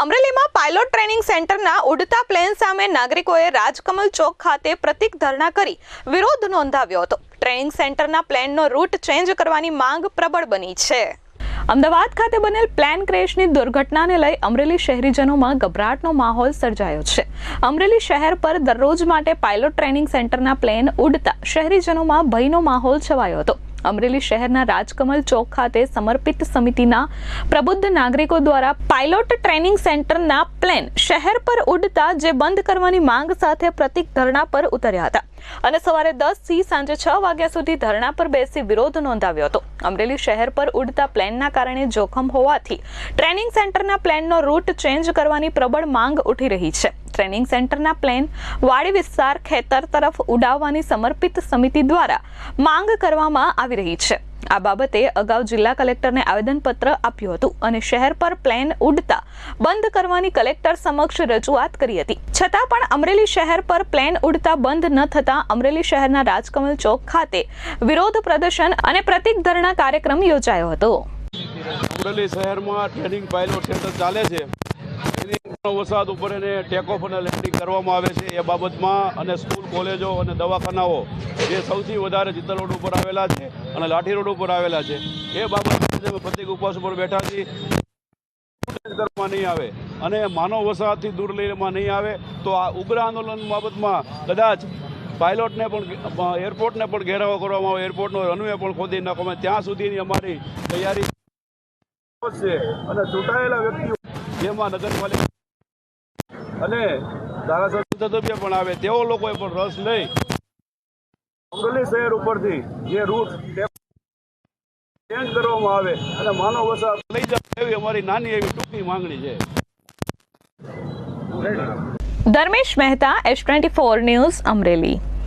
અમરેલીમાં pilot training સેન્ટરના ઉડતા પ્લેન સામે નાગરિકોએ રાજકમલ ચોક ખાતે પ્રતિક ધરણા કરી વિરોધ નોંધાવ્યો હતો. ટ્રેનિંગ સેન્ટરના પ્લેનનો રૂટ ચેન્જ કરવાની માંગ પ્રબળ બની છે. અમદાવાદ ખાતે બનેલ પ્લેન ક્રેશની દુર્ઘટનાને લઈ અમરેલી શહેરીજનોમાં ગભરાટનો માહોલ સર્જાયો છે. અમરેલી શહેર પર દરરોજ માટે પાયલોટ ટ્રેનિંગ સેન્ટરના પ્લેન ઉડતા શહેરીજનોમાં ભયનો માહોલ છવાયો હતો. અમરેલી શહેરના રાજકમલ ચોક ખાતે સમર્પિત સમિતિના પ્રબુદ્ધ નાગરિકો દ્વારા પાયલોટ ટ્રેનિંગ સેન્ટરના પ્લેન શહેર પર ઉડતા જે બંધ કરવાની માંગ સાથે પ્રતિક ધરણા પર ઉતર્યા હતા. અને સવારે દસથી સાંજે છ વાગ્યા સુધી ધરણા પર બેસી વિરોધ નોંધાવ્યો હતો. અમરેલી શહેર પર ઉડતા પ્લેનના કારણે જોખમ હોવાથી ટ્રેનિંગ સેન્ટરના પ્લેનનો રૂટ ચેન્જ કરવાની પ્રબળ માંગ ઉઠી રહી છે. ટ્રેનિંગ સેન્ટરના પ્લેન વાડી વિસ્તાર ખેતર તરફ ઉડાવવાની સમર્પિત સમિતિ દ્વારા માંગ કરવામાં આવી રહી છે. આ બાબતે અગાઉ જિલ્લા કલેક્ટરને આવેદનપત્ર આપ્યું હતું અને શહેર પર પ્લેન ઉડતા બંધ કરવાની કલેક્ટર સમક્ષ રજૂઆત કરી હતી. છતાં પણ અમરેલી શહેર પર પ્લેન ઉડતા બંધ ન થતાં અમરેલી શહેરના રાજકમલ ચોક ખાતે વિરોધ પ્રદર્શન અને પ્રતિક ધરણા કાર્યક્રમ યોજાયો હતો. અમરેલી શહેરમાં ટ્રેનિંગ પાયલોટ સેન્ટર ચાલે છે. એની વરસાદ ઉપર એને ટેકઓફ અને લેન્ડિંગ કરવામાં આવે છે એ બાબતમાં અને સ્કૂલ, કોલેજો અને દવાખાનાઓ જે સૌથી વધારે ચિત્તલ રોડ ઉપર આવેલા છે અને લાઠી રોડ ઉપર આવેલા છે, એ બાબતમાં પ્રતિક ઉપવાસ ઉપર બેઠા છીએ કરવામાં નહીં આવે અને માનવ વસાહતથી દૂર લઈમાં નહીં આવે તો આ ઉગ્ર આંદોલન બાબતમાં કદાચ પાયલોટને પણ એરપોર્ટને પણ ઘેરાવો કરવામાં આવે એરપોર્ટનો રનવે પણ ખોદી નાખવામાં. ત્યાં સુધીની અમારી તૈયારી છે અને ચૂંટાયેલા વ્યક્તિઓ જેમાં નગરપાલિકા અને ધારાસભ્ય સભ્ય પણ આવે, તેઓ લોકોએ પણ રસ લઈ અમરેલી શહેર ઉપરથી જે રૂટ ચેન્જ કરવામાં આવે અને માનવ વસાહત લઈ જાય એવી અમારી નાની એવી ટૂંકી માંગણી છે. Dharmesh Mehta, S twenty four news Amreli.